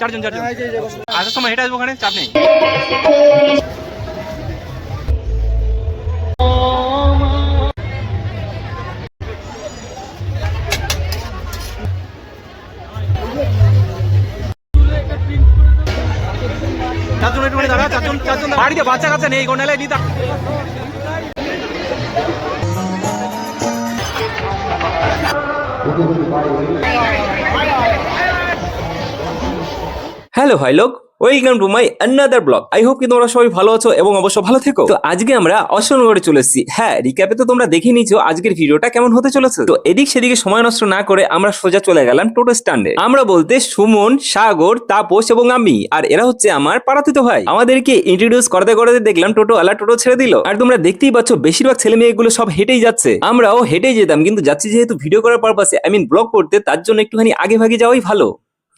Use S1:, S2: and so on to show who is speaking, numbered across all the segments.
S1: চারজন চারজন। আসার সময় হেঁটে আসব ওখানে, চাপ নেই। চারজন একটু দাঁড়া, চারজন চারজন। বাড়িতে বাচ্চা কাচ্চা নেই গোনালে নিতা
S2: হ্যালো ভাই লোক। Welcome to my another blog I hope কি তোমরা সবাই ভালো আছো এবং অবশ্য ভালো থেকো। তো আজকে আমরা অশোকনগরে চলে এসেছি। হ্যাঁ রিক্যাপে তো তোমরা দেখে নিয়েছো আজকের ভিডিওটা কেমন হতে চলেছে। তো এদিক সেদিকে সময় নষ্ট না করে আমরা সোজা চলে গেলাম টোটো স্ট্যান্ডে। আমরা বলতে সুমন, সাগর, তাপস এবং আমি। আর এরা হচ্ছে আমার পাড়াতিত ভাই। আমাদেরকে ইন্ট্রোডিউস করতে করতে দেখলাম টোটো আলা টোটো ছেড়ে দিল। আর তোমরা দেখতেই পাচ্ছ বেশিরভাগ ছেলে মেয়েগুলো সব হেঁটেই যাচ্ছে। আমরাও হেঁটেই যেতাম, কিন্তু যাচ্ছি যেহেতু ভিডিও করার পারপাসে আই মিন ব্লগ করতে, তার জন্য একটুখানি আগে ভাগে যাওয়াই ভালো।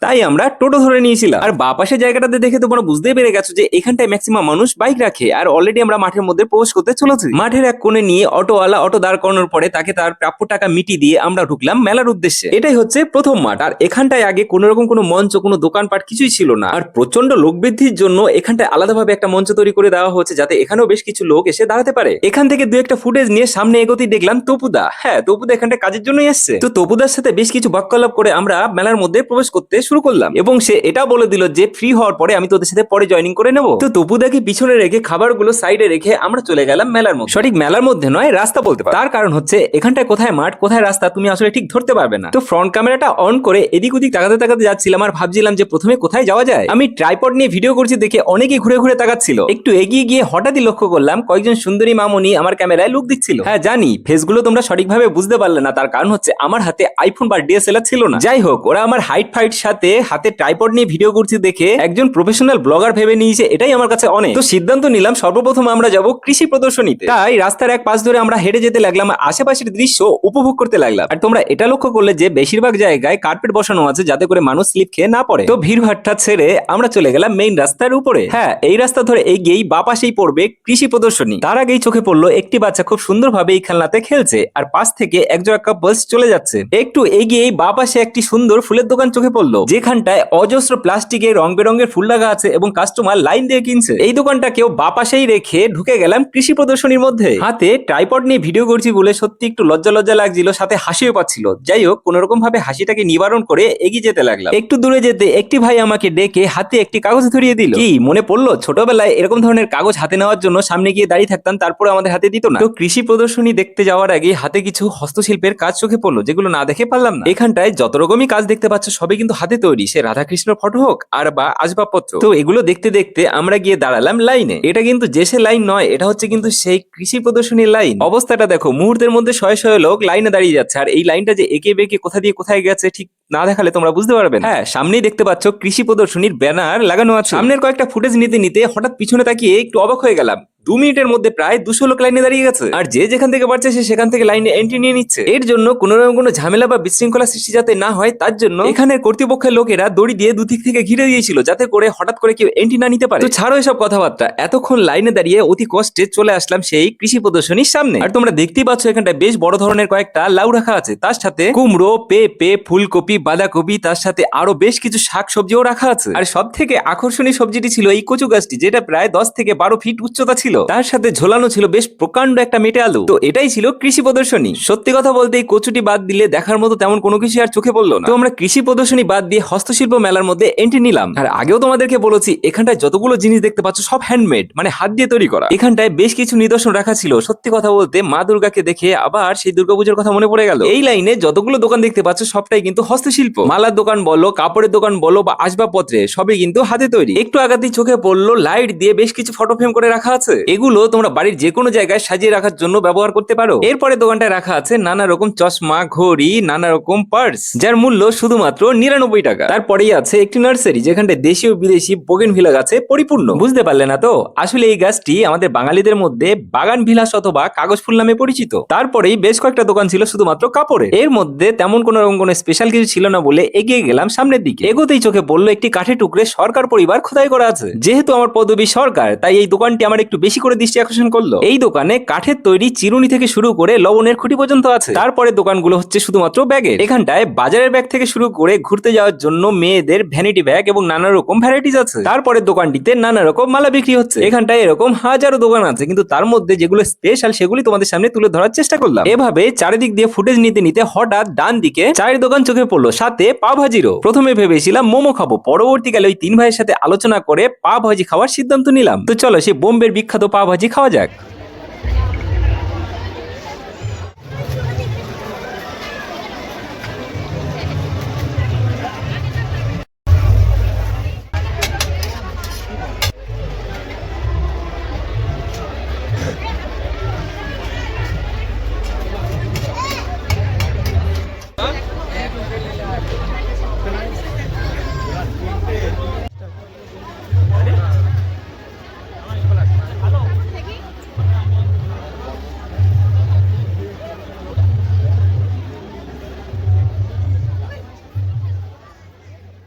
S2: তাই আমরা টোটো ধরে নিয়েছিলাম। আর বা পাশের জায়গাটাতে দেখে তোমরা বুঝতেই পেরে গেছো যে এখানটায় ম্যাক্সিমাম মানুষ বাইক রাখে। আর অলরেডি আমরা মাঠের মধ্যে প্রবেশ করতে চলেছি। মাঠের এক কোণে নিয়ে অটোওয়ালা অটো দাঁড় করানোর পরে তাকে তার প্রাপ্য টাকা মিটি দিয়ে আমরা ঢুকলাম মেলার উদ্দেশ্যে। এটাই হচ্ছে প্রথম মাঠ। আর এখানটায় আগে কোনো রকম কোনো মঞ্চ, কোনো দোকানপাট কিছুই ছিল না। আর প্রচণ্ড লোক বৃদ্ধির জন্য এখানটায় আলাদাভাবে একটা মঞ্চ তৈরি করে দেওয়া হচ্ছে যাতে এখানেও বেশ কিছু লোক এসে দাঁড়াতে পারে। এখান থেকে দু একটা ফুটেজ নিয়ে সামনে এগোতেই দেখলাম তপুদা। হ্যাঁ তপুদা এখানটা কাজের জন্যই এসছে। তো তপুদার সাথে বেশ কিছু বাক্যলাপ করে আমরা মেলার মধ্যে প্রবেশ করতে শুরু করলাম এবং সে এটা বলে দিল যে ফ্রি হওয়ার পরে আমি তোদের সাথে পরে জয়েনিং করে নেব। তো তপুদাকে পিছনে রেখে খাবারগুলো সাইডে রেখে আমরা চলে গেলাম মেলার মধ্যে। সঠিক মেলার মধ্যে নয়, রাস্তা বলতে পারো। তার কারণ হচ্ছে, এখানটায় কোথায় মাঠ, কোথায় রাস্তা, তুমি আসলে ঠিক ধরতে পারবে না। তো ফ্রন্ট ক্যামেরাটা অন করে এদিক ওদিক তাকাতে তাকাতে যাচ্ছিলাম আর ভাবছিলাম যে প্রথমে কোথায় যাওয়া যায়। আমি ট্রাইপড নিয়ে ভিডিও করছি দেখে অনেকেই ঘুরে ঘুরে তাকাচ্ছিল। একটু এগিয়ে গিয়ে হঠাৎই লক্ষ্য করলাম কয়েকজন সুন্দরী মামনি আমার ক্যামেরায় লুক দিচ্ছিল। হ্যাঁ জানি, ফেসগুলো তোমরা সঠিকভাবে বুঝতে পারলে না। তার কারণ হচ্ছে, আমার হাতে আইফোন বা ডিএসএলআর ছিল না। যাই হোক, ওরা আমার হাইট ফাইট সাথে হাতে ট্রাইপড নিয়ে ভিডিও করছি দেখে একজন প্রফেশনাল ব্লগার ভেবে নিয়েছে, এটাই আমার কাছে অনেক। তো সিদ্ধান্ত নিলাম সর্বপ্রথম আমরা যাব কৃষি প্রদর্শনীতে। তাই রাস্তার এক পাশ ধরে আমরা হেঁটে যেতে লাগলাম আশেপাশের দৃশ্য উপভোগ করতে লাগলাম। আর তোমরা এটা লক্ষ্য করলে যে বেশিরভাগ জায়গায় কার্পেট বসানো আছে যাতে করে মানুষ স্লিপ খেয়ে না পড়ে। তো ভিড় ভাট্টা ছেড়ে আমরা চলে গেলাম মেইন রাস্তার উপরে। হ্যাঁ এই রাস্তা ধরে এগিয়েই বা পাশেই পড়বে কৃষি প্রদর্শনী। তার আগেই চোখে পড়ল একটি বাচ্চা খুব সুন্দরভাবে এই খেলনাতে খেলছে, আর পাশ থেকে একজোড়া কাপলস চলে যাচ্ছে। একটু এগিয়েই বা পাশে একটি সুন্দর ফুলের দোকান চোখে পড়ল। যেখানটায় অজস্র প্লাস্টিকের রং বেরঙের ফুল লাগা আছে এবং কাস্টমার লাইন দিয়ে কিনছে। এই দোকানটাকেও বা পাশেই রেখে ঢুকে গেলাম কৃষি প্রদর্শনীর মধ্যে। হাতে ট্রাইপড নিয়ে ভিডিও করছি বলে সত্যি একটু লজ্জা লজ্জা লাগছিল, সাথে হাসিও পাচ্ছিল। যাই হোক কোন রকম ভাবে হাসিটাকে নিবারণ করে এগিয়ে যেতে লাগলাম। একটু দূরে যেতে একটি ভাই আমাকে ডেকে হাতে একটি কাগজ ধরিয়ে দিল। কি, মনে পড়ল? ছোটবেলায় এরকম ধরনের কাগজ হাতে নেওয়ার জন্য সামনে গিয়ে দাঁড়িয়ে থাকতাম, তারপরে আমাদের হাতে দিত না। তো কৃষি প্রদর্শনী দেখতে যাওয়ার আগে হাতে কিছু হস্তশিল্পের কাজ চোখে পড়ল, যেগুলো না দেখে পারলাম না। এখানটায় যত রকমই কাজ দেখতে পাচ্ছ, সবই কিন্তু হাতে তৈরি সে রাধাকৃষ্ণর ফটো হোক আর বা আসবাবপত্র। তো এগুলো দেখতে দেখতে আমরা গিয়ে দাঁড়ালাম লাইনে। এটা কিন্তু যে সে লাইন নয় এটা হচ্ছে কিন্তু সেই কৃষি প্রদর্শনীর লাইন। অবস্থাটা দেখো মুহূর্তের মধ্যে শয়ে শয়ে লোক লাইনে দাঁড়িয়ে যাচ্ছে। আর এই লাইনটা যে একে বেঁকে কোথা দিয়ে কোথায় গেছে ঠিক না দেখালে তোমরা বুঝতে পারবে হ্যাঁ সামনেই দেখতে পাচ্ছ কৃষি প্রদর্শনীর ব্যানার লাগানো আছে। সামনের কয়েকটা ফুটেজ নিতে নিতে হঠাৎ পিছনে তাকিয়ে একটু অবাক হয়ে গেলাম। দু মিনিটের মধ্যে প্রায় দুশো লোক লাইনে দাঁড়িয়ে গেছে। আর যে যেখান থেকে পারছে সে সেখান থেকে লাইনে এন্ট্রি নিয়ে নিচ্ছে। এর জন্য কোনো রকম কোনো ঝামেলা বা বিশৃঙ্খলা সৃষ্টি যাতে না হয়, তার জন্য এখানে কর্তৃপক্ষের লোকেরা দড়ি দিয়ে দুদিক থেকে ঘিরে দিয়েছিল, যাতে করে হঠাৎ করে কেউ এন্ট্রি না নিতে পারে। ছাড়ো এসব কথাবার্তা। এতক্ষণ লাইনে দাঁড়িয়ে অতি কষ্টে চলে আসলাম সেই কৃষি প্রদর্শনীর সামনে। আর তোমরা দেখতেই পাচ্ছ এখানটা বেশ বড় ধরনের কয়েকটা লাউ রাখা আছে। তার সাথে কুমড়ো, পেঁপে, ফুলকপি, বাঁধাকপি, তার সাথে আরও বেশ কিছু শাক সবজিও রাখা আছে। আর সব থেকে আকর্ষণীয় সবজিটি ছিল এই কচু গাছটি, যেটা প্রায় দশ থেকে বারো ফিট উচ্চতা ছিল। তার সাথে ঝোলানো ছিল বেশ প্রকাণ্ড একটা মেটে আলু। তো এটাই ছিল কৃষি প্রদর্শনী। সত্যি কথা বলতে এই কচুটি বাদ দিলে দেখার মতো তেমন কোনো কিছু আর চোখে পড়ল না। তো আমরা কৃষি প্রদর্শনী বাদ দিয়ে হস্তশিল্প মেলার মধ্যে এন্ট্রি নিলাম। আর আগেও তোমাদেরকে বলেছি, এখানটায় যতগুলো জিনিস দেখতে পাচ্ছ সব হ্যান্ডমেড মানে হাত দিয়ে তৈরি করা। এখানটায় বেশ কিছু নিদর্শন রাখা ছিল। সত্যি কথা বলতে মা দুর্গাকে দেখে আবার সেই দুর্গাপুজোর কথা মনে পড়ে গেল। এই লাইনে যতগুলো দোকান দেখতে পাচ্ছ সবটাই কিন্তু হস্তশিল্প। মালার দোকান বলো, কাপড়ের দোকান বলো বা আসবাবপত্রে সবই কিন্তু হাতে তৈরি। একটু আগাতেই চোখে পড়ল লাইট দিয়ে বেশ কিছু ফটো ফ্রেম করে রাখা আছে। এগুলো তোমরা বাড়ির যে কোনো জায়গায় সাজিয়ে রাখার জন্য ব্যবহার করতে পারো। এরপরে দোকানটায় রাখা আছে নানা রকম চশমা, ঘড়ি, নানা রকম পার্স, যার মূল্য শুধুমাত্র নিরানব্বই টাকা। তারপরেই আছে একটি নার্সারি, যেখানটায় দেশি ও বিদেশি বোগেন ভিলা গাছে পরিপূর্ণ। বুঝতে পারলে না তো? আসলে এই গাছটি আমাদের বাঙালিদের মধ্যে বাগান ভিলাস অথবা কাগজ ফুল নামে পরিচিত। তারপরেই বেশ কয়েকটা দোকান ছিল শুধুমাত্র কাপড়ের। এর মধ্যে তেমন কোনো রকম কোনো স্পেশাল কিছু ছিল না বলে এগিয়ে গেলাম সামনের দিকে। এগোতেই চোখে বলল একটি কাঠে টুকরে সরকার পরিবার খোদাই করা আছে। যেহেতু আমার পদবী সরকার, তাই এই দোকানটি আমার একটু বেশি বেশি করে দৃষ্টি আকর্ষণ করল। এই দোকানে কাঠের তৈরি চিরুনি থেকে শুরু করে লবণের খুঁটি পর্যন্ত আছে। তারপরে দোকানগুলো হচ্ছে শুধুমাত্র ব্যাগের এখানটায় বাজারের ব্যাগ থেকে শুরু করে ঘুরতে যাওয়ার জন্য মেয়েদের ভ্যানিটি ব্যাগ এবং নানা রকম ভ্যারাইটিস আছে। তারপরে দোকানটিতে নানা রকম মালা বিক্রি হচ্ছে। এখানটায় এরকম হাজারো দোকান আছে, কিন্তু তার মধ্যে যেগুলো স্পেশাল সেগুলি তোমাদের সামনে তুলে ধরার চেষ্টা করলাম। এভাবে চারিদিক দিয়ে ফুটেজ নিতে নিতে হঠাৎ ডান দিকে চায়ের দোকান চোখে পড়ল, সাথে পা ভাজিরও প্রথমে ভেবেছিলাম মোমো খাব, পরবর্তীকালে ওই তিন ভাইয়ের সাথে আলোচনা করে পা ভাজি খাওয়ার সিদ্ধান্ত নিলাম। তো চলো সে বোম্বের বিখ্যাত পা ভাজি খাওয়া যাক।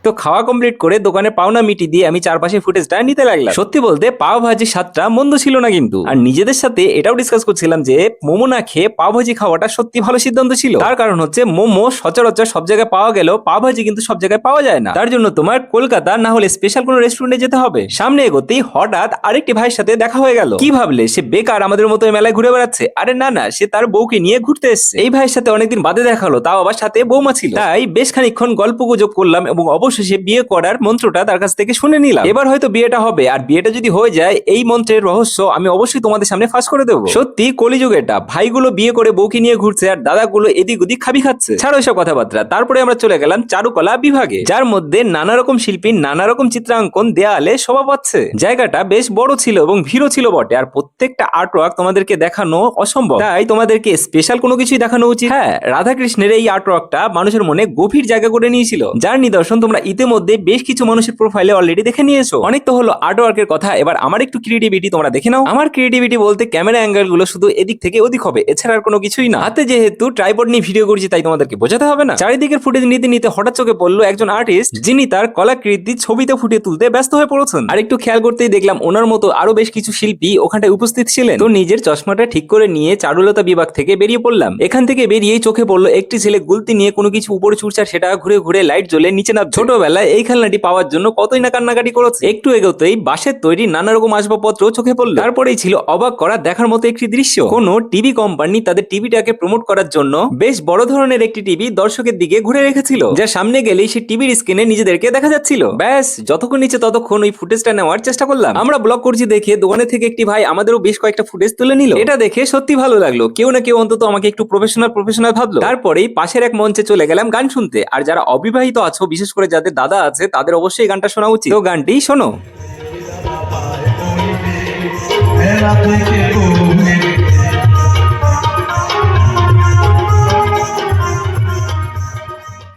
S2: তো খাওয়া কমপ্লিট করে দোকানে পাওনা মিটি দিয়ে আমি চারপাশে ফুটেজটা নিতে লাগলাম। সত্যি বলতে পাও ভাজি স্বাদটা মন্দ ছিল না কিন্তু। আর নিজেদের সাথে এটাও ডিসকাস করছিলাম যে মোমো না খেয়ে পাও ভাজি খাওয়াটা সত্যি ভালো সিদ্ধান্ত ছিল। তার কারণ হচ্ছে মোমো সচরাচর সব জায়গায় পাওয়া গেলেও পাও ভাজি কিন্তু সব জায়গায় পাওয়া যায় না। তার জন্য তোমার কলকাতা না হলে স্পেশাল কোনো রেস্টুরেন্টে যেতে হবে। সামনে এগোতেই হঠাৎ আরেকটি ভাইয়ের সাথে দেখা হয়ে গেল। কি ভাবলে? সে বেকার আমাদের মতো মেলায় ঘুরে বেড়াচ্ছে। আরে না না, সে তার বউকে নিয়ে ঘুরতে এসেছে। এই ভাইয়ের সাথে অনেকদিন বাদে দেখা হলো, তাও আবার সাথে বৌমা ছিল। তাই বেশ খানিকক্ষণ গল্প গুজব করলাম এবং অবশেষে বিয়ে করার মন্ত্রটা তার কাছ থেকে শুনে নিলাম। এবার হয়তো বিয়েটা হবে, আর বিয়েটা যদি হয়ে যায়, এই মন্ত্রের রহস্য আমি অবশ্যই তোমাদের সামনে ফাঁস করে দেবো। সত্যি, কলিযুগ এটা। ভাইগুলো বিয়ে করে বউকে নিয়ে ঘুরছে, আর দাদাগুলো এদিক ওদিক খাবি খাচ্ছে। ছাড়ো এসব কথাবার্তা। তারপরে আমরা চলে গেলাম চারুকলা বিভাগে, যার মধ্যে নানা রকম শিল্পী নানা রকম চিত্রাঙ্কন, দেয়ালে শোভা পাচ্ছে। জায়গাটা বেশ বড় ছিল এবং ভিড়ও ছিল বটে, আর প্রত্যেকটা আর্ট ওয়ার্ক তোমাদেরকে দেখানো অসম্ভব। তাই তোমাদেরকে স্পেশাল কোনো কিছুই দেখানো উচিত। হ্যাঁ রাধাকৃষ্ণের এই আর্ট ওয়ার্কটা মানুষের মনে গভীর জায়গা করে নিয়েছিল। যার নিদর্শন তোমরা ইতিমধ্যে বেশ কিছু মানুষের প্রোফাইলে অলরেডি দেখে নিয়েছো। অনেক তো হলো আর্ট ওয়ার্কের কথা, এবার আমার একটু ক্রিয়েটিভিটি তোমরা দেখে নাও। আমার ক্রিয়েটিভিটি বলতে ক্যামেরা অ্যাঙ্গেলগুলো শুধু এদিক থেকে ওদিক হবে, এছাড়া আর কোনো কিছুই না। হাতে যেহেতু ট্রাইপড নিয়ে ভিডিও করছি, তাই তোমাদেরকে বোঝাতে হবে না। চারিদিকের ফুটেজ নিতে নিতে হঠাৎ চোখে পড়ল একজন আর্টিস্ট যিনি তার কলাকৃতি ছবিতে ফুটিয়ে তুলতে ব্যস্ত হয়ে পড়েছেন। আর একটু খেয়াল করতেই দেখলাম ওনার মতো আরও বেশ কিছু শিল্পী ওখানটায় উপস্থিত ছিলেন। তো নিজের চশমাটা ঠিক করে নিয়ে চারুলতা বিভাগ থেকে বেরিয়ে পড়লাম। এখান থেকে বেরিয়েই চোখে পড়ল একটি ছেলে গুলতি নিয়ে কোনো কিছু উপরে ছুটছে সেটা ঘুরে ঘুরে লাইট জ্বলে নিচে না ছোটবেলায় এই খেলনাটি পাওয়ার জন্য কতই না কান্নাকাটি করেছে। একটু এগোতেই বাঁশের তৈরি নানা রকম আসবাবপত্র চোখে পড়ল। তারপরেই ছিল অবাক করা দেখার মতো একটি দৃশ্য। কোন টিভি কোম্পানি তাদের টিভিটাকে প্রমোট করার জন্য বেশ বড় ধরনের একটি টিভি দর্শকের দিকে ঘুরে রেখেছিল, যা সামনে গেলেই সেই টিভির স্ক্রিনে নিজেদেরকে দেখা যাচ্ছিল। ব্যাস, যতক্ষণ নিচে ততক্ষণ ওই ফুটেজটা নেওয়ার চেষ্টা করলাম। আমরা ব্লগ করছি দেখে দোকানে থেকে একটি ভাই আমাদেরও বেশ কয়েকটা ফুটেজ তুলে নিল। এটা দেখে সত্যি ভালো লাগল। কেউ না কেউ অন্তত আমাকে একটু প্রফেশনাল প্রফেশনাল ভাবলো। তারপরেই পাশের এক মঞ্চে চলে গেলাম গান শুনতে। আর যারা অবিবাহিত আছো, বিশেষ করে যাদের দাদা আছে তাদের অবশ্যই এই গানটা শোনা উচিত। তো গানটি শোনো।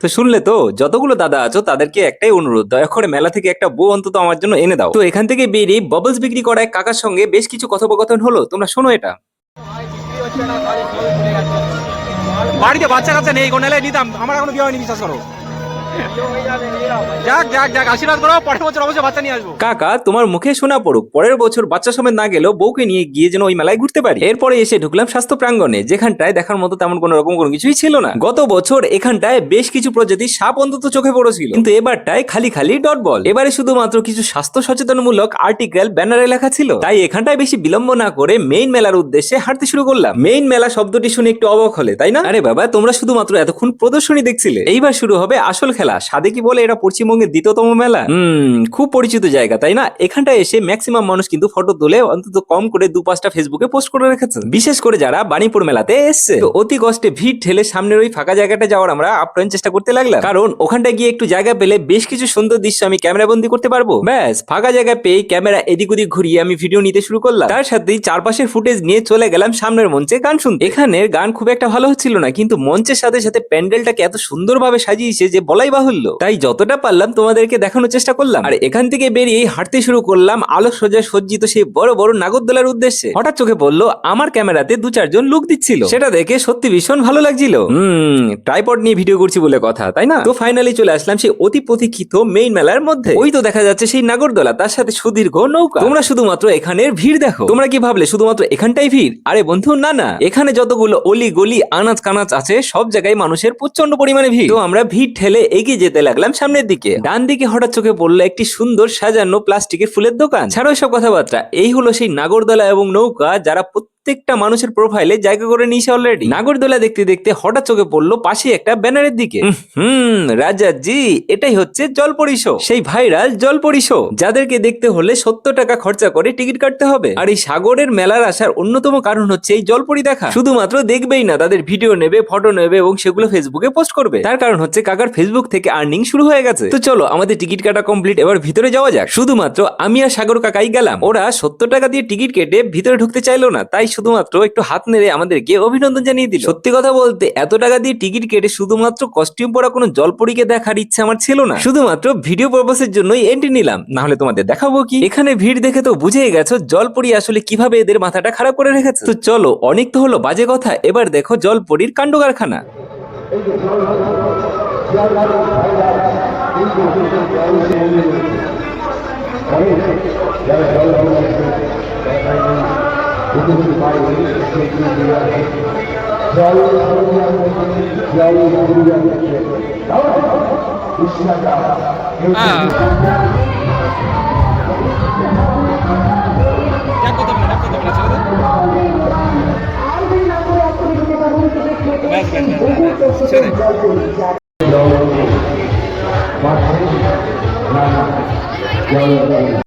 S2: তো শুনলে তো যতগুলো দাদা আছো তাদেরকে একটাই অনুরোধ দয়া করে মেলা থেকে একটা বউ অন্তত আমার জন্য এনে দাও। তো এখান থেকে বেরিয়ে বাবলস বিক্রি করা এক কাকার সঙ্গে বেশ কিছু কথোপকথন হলো তোমরা শোনো এটা।
S1: বাড়িতে বাচ্চা কাচ্চা নেই কোনো নিতাম আমার এখনও বিয়ে হয়নি বিশ্বাস করো।
S2: কাকা, তোমার মুখে শোনা পড়ুক, পরের বছর বাচ্চা না গেলেও বউকে নিয়ে গিয়ে যেন ওই মেলায় ঘুরতে পারি। এরপরে এসে ঢুকলাম স্বাস্থ্য যেখানটায় দেখার মতো তেমন রকম কোনো কিছুই ছিল না। গত বছর এখানটায় বেশ কিছু সাপ অন্তত চোখে পড়েছিল। কিন্তু এবারটায় খালি খালি ডট বল। এবারে শুধুমাত্র কিছু স্বাস্থ্য সচেতনমূলক আর্টিকেল ব্যানারে লেখা ছিল। তাই এখানটায় বেশি বিলম্ব না করে মেইন মেলার উদ্দেশ্যে হাঁটতে শুরু করলাম। মেইন মেলা শব্দটি শুনে একটু অবাক হলে, তাই না? আরে বাবা, তোমরা শুধুমাত্র এতক্ষণ প্রদর্শনী দেখছিলে। এইবার শুরু হবে আসল খেলা। সাদে কি বলে এটা পশ্চিমবঙ্গের দ্বিতীয়তম মেলা? হুম, খুব পরিচিত জায়গা, তাই না? এখানটায় এসে ম্যাক্সিমাম মানুষ কিন্তু ফটো তুলে, অন্তত কম করে দু পাঁচটা ফেসবুকে পোস্ট করে রেখেছে বিশেষ করে যারা বাণীপুর মেলাতে এসছে। অতি কষ্টে ভিড় ঠেলে সামনের ওই ফাঁকা জায়গাটা যাওয়ার আমরা আপ্রাণ চেষ্টা করতে লাগলাম। কারণ ওখানটায় গিয়ে একটু জায়গা পেলে বেশ কিছু সুন্দর দৃশ্য আমি ক্যামেরা বন্দি করতে পারব। ব্যাস, ফাঁকা জায়গা পেয়ে ক্যামেরা এদিক ওদিক ঘুরিয়ে আমি ভিডিও নিতে শুরু করলাম। তার সাথেই চারপাশের ফুটেজ নিয়ে চলে গেলাম সামনের মঞ্চে গান শুনতে। এখানের গান খুব একটা ভালো হচ্ছিল না, কিন্তু মঞ্চের সাথে সাথে প্যান্ডেলটাকে এত সুন্দরভাবে সাজিয়েছে যে বলাই বলাই বাহুল্য। তাই যতটা পারলাম তোমাদেরকে দেখানোর চেষ্টা করলাম। আর এখান থেকে বেরিয়ে হাঁটতে শুরু করলাম আলো সোজা সজ্জিত সেই বড় বড় নাগরদোলার উদ্দেশ্যে। হঠাৎ চোখে পড়ল, আমার ক্যামেরাতে দু চারজন লুক দিচ্ছিল। সেটা দেখে সত্যি ভীষণ ভালো লাগছিল। হুম ট্রাইপড নিয়ে ভিডিও করছি বলে কথা, তাই না? তো ফাইনালি চলে আসলাম সেই অতি প্রতীক্ষিত মেইন মেলার মধ্যে। ওই তো দেখা যাচ্ছে সেই নাগরদোলা, তার সাথে সুদীর্ঘ নৌকা। তোমরা শুধুমাত্র এখানের ভিড় দেখো। তোমরা কি ভাবলে শুধুমাত্র এখানটাই ভিড়? আরে বন্ধু, না না। এখানে যতগুলো অলি গলি আনাচ কানাচ আছে, সব জায়গায় মানুষের প্রচণ্ড পরিমাণে ভিড়। তো আমরা ভিড় ঠেলে এগিয়ে যেতে লাগলাম সামনের দিকে। ডান দিকে হঠাৎ চোখে পড়ল একটি সুন্দর সাজানো প্লাস্টিকের ফুলের দোকান। ছাড়ো সব কথাবার্তা। এই হলো সেই নাগরদলা এবং নৌকা যারা প্রত্যেকটা মানুষের প্রোফাইলে জায়গা করে নিয়েছে অলরেডি নাগরদোলা দেখতে দেখতে হঠাৎ চোখে পড়ল পাশে একটা ব্যানারের দিকে। হুম রাজা জি এটাই হচ্ছে জলপরি শো সেই ভাইরাল জলপরি শো যাদেরকে দেখতে হলে সত্তর টাকা খরচা করে টিকিট কাটতে হবে। আর এই সাগরের মেলার আসার অন্যতম কারণ হচ্ছে এই জলপরি দেখা। শুধুমাত্র দেখবেই না তাদের ভিডিও নেবে ফটো নেবে এবং সেগুলো ফেসবুকে পোস্ট করবে। তার কারণ হচ্ছে কাকার ফেসবুক থেকে আর্নিং শুরু হয়ে গেছে। তো চলো আমাদের টিকিট কাটা কমপ্লিট এবার ভিতরে যাওয়া যাক। শুধুমাত্র আমি আর সাগর কাকাই গেলাম। ওরা সত্তর টাকা দিয়ে টিকিট কেটে ভিতরে ঢুকতে চাইলো না তাই শুধুমাত্র একটু হাত নেড়ে আমাদেরকে অভিনন্দন জানিয়ে দিল। সত্যি কথা বলতে এত টাকা দিয়ে টিকিট কেটে শুধুমাত্র কস্টিউম পরা কোনো জলপরীকে দেখার ইচ্ছা আমার ছিল না। শুধুমাত্র ভিডিও পারপাসের জন্যই এন্ট্রি নিলাম। না হলে তোমাদের দেখাবো কি? এখানে ভিড় দেখে তো বুঝেই গেছো জলপরি আসলে কীভাবে এদের মাথাটা খারাপ করে রেখেছে। তো চলো অনেক তো হলো বাজে কথা। এবার দেখো জলপরির কাণ্ড কারখানা
S1: ডাক করতে হবে না, ডাক করতে হবে না, ছেড়ে দে। ব্যাস, ব্যাস, ব্যাস, ব্যাস, ব্যাস, ছেড়ে।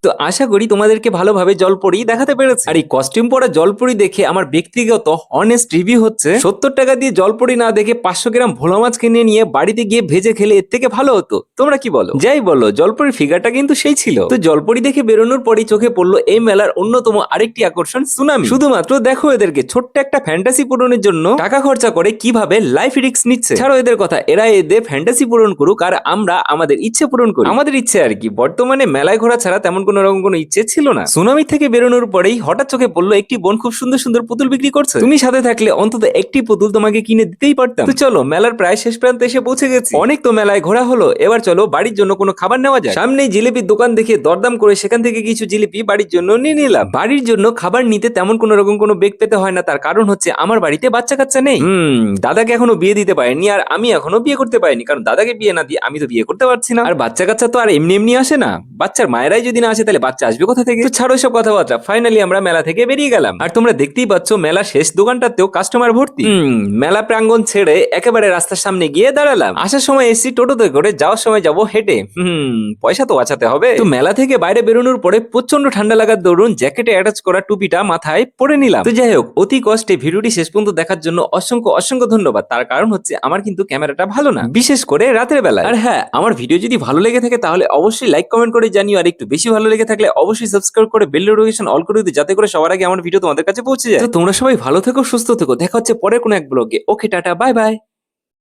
S2: তো আশা করি তোমাদেরকে ভালোভাবে জলপরি দেখাতে পেরেছে। আর এই কস্টিউম পরা জলপরি দেখে আমার ব্যক্তিগত অনেস্ট রিভিউ হচ্ছে, সত্তর টাকা দিয়ে জলপরি না দেখে পাঁচশো গ্রাম ভোলা মাছ কিনে নিয়ে বাড়িতে গিয়ে ভেজে খেলে এর থেকে ভালো হতো। তোমরা কি বলো? যাই বলো জলপরির ফিগারটা কিন্তু সেই ছিল। তো জলপরি দেখে বেরোনোর পরই চোখে পড়ল এই মেলার অন্যতম আরেকটি আকর্ষণ সুনামি শুধুমাত্র দেখো এদেরকে, ছোট্ট একটা ফ্যান্টাসি পূরণের জন্য টাকা খরচা করে কীভাবে লাইফ রিস্ক নিচ্ছে। ছাড়ো এদের কথা, এরা এদের ফ্যান্টাসি পূরণ করুক, আর আমরা আমাদের ইচ্ছে পূরণ করি। আমাদের ইচ্ছে আর কি, বর্তমানে মেলায় ঘোরা ছাড়া তেমন কোনো রকম কোনো ইচ্ছে ছিল না। সুনামি থেকে বেরোনোর পরেই হঠাৎ চোখে পড়ল একটি বোন খুব সুন্দর সুন্দর পুতুল বিক্রি করছে। তুমি সাথে থাকলে অন্তত একটি পুতুল তোমাকে কিনে দিতেই পারতাম। তো চলো, মেলার প্রায় শেষ প্রান্তে এসে পৌঁছে গেছি। অনেক তো মেলায় ঘোরা হলো, এবার চলো বাড়ির জন্য কোনো খাবার নেওয়া যায় সামনেই জিলিপির দোকান দেখে দরদাম করে সেখান থেকে কিছু জিলিপি বাড়ির জন্য নিয়ে নিলাম। বাড়ির জন্য খাবার নিতে তেমন কোনো রকম কোনো বেগ পেতে হয় না, তার কারণ হচ্ছে আমার বাড়িতে বাচ্চা কাচ্চা নেই। দাদাকে এখনও বিয়ে দিতে পারেনি আর আমি এখনও বিয়ে করতে পারিনি, কারণ দাদাকে বিয়ে না দিয়ে আমি তো বিয়ে করতে পারছি না। আর বাচ্চা কাচ্চা তো আর এমনি এমনি আসে না। বাচ্চার মায়েরাই যদি না আসে তাহলে বাচ্চা আসবে কোথা থেকে? ছাড়ো সব কথাবার্তা। ফাইনালি আমরা মেলা থেকে বেরিয়ে গেলাম। আর তোমরা দেখতেই পাচ্ছ মেলা শেষ দোকানটাতেও কাস্টমার ভর্তি। মেলা প্রাঙ্গণ ছেড়ে একেবারে রাস্তার সামনে গিয়ে দাঁড়ালাম। আসার সময় এসি টোটোতে করে যাওয়ার সময় যাব হেঁটে। পয়সা তো বাঁচাতে হবে। তো মেলা থেকে বাইরে বেরোনোর পরে প্রচণ্ড ঠান্ডা লাগার দরুন জ্যাকেটে অ্যাটাচ করা টুপিটা মাথায় পরে নিলাম। তো যাই হোক, অতি কষ্টে ভিডিওটি শেষ পর্যন্ত দেখার জন্য অসংখ্য অসংখ্য ধন্যবাদ। তার কারণ হচ্ছে আমার কিন্তু ক্যামেরাটা ভালো না। বিশেষ করে রাতের বেলা আর হ্যাঁ আমার ভিডিও যদি ভালো লেগে থাকে তাহলে অবশ্যই লাইক কমেন্ট করে জানিও আর একটু বেশি ভালো লেগে থাকলে অবশ্যই সাবস্ক্রাইব করে বেল নোটিফিকেশন অল করে দিতে যাতে করে সবার আগে আমার ভিডিও তোমাদের কাছে পৌঁছে যায়। তো তোমরা সবাই ভালো থেকো, সুস্থ থেকো। দেখা হচ্ছে পরে কোনো এক ব্লগে ওকে টাটা বাই বাই